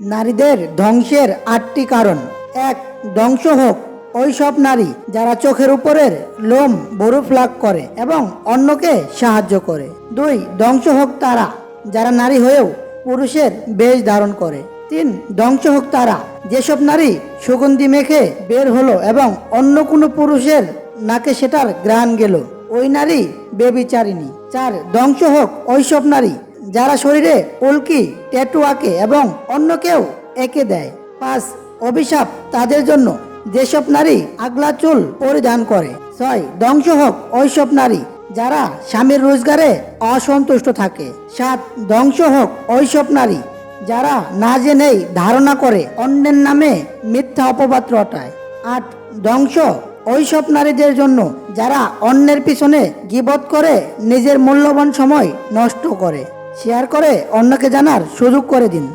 নারীদের ধ্বংসের আটটি কারণ। এক, ধ্বংস হোক ওই সব নারী যারা চোখের উপরের লোম বড় ফ্লাগ করে এবং অন্যকে সাহায্য করে। দুই, ধ্বংস হোক তারা যারা নারী হয়েও পুরুষের বেশ ধারণ করে। তিন, ধ্বংস হোক তারা যেসব নারী সুগন্ধি মেখে বের হলো এবং অন্য কোনো পুরুষের নাকে সেটার গ্রাণ গেল, ওই নারী বেবিচারিণী। চার, ধ্বংস হোক ওইসব নারী যারা শরীরে উল্কি ট্যাটু আঁকে এবং অন্য কেউ এঁকে দেয়। পাঁচ, অভিশাপ তাদের জন্য যেসব নারী আগলা চুল পরিধান করে। ছয়, ধ্বংস হোক ওইসব নারী যারা স্বামীর রোজগারে অসন্তুষ্ট থাকে। সাত, ধ্বংস হোক ওইসব নারী যারা না জেনেই ধারণা করে অন্যের নামে মিথ্যা অপবাদ রটায়। আট, ধ্বংস ওইসব নারীদের জন্য যারা অন্যের পিছনে গিবত করে নিজের মূল্যবান সময় নষ্ট করে। শেয়ার করে অন্যকে জানার সুযোগ করে দিন।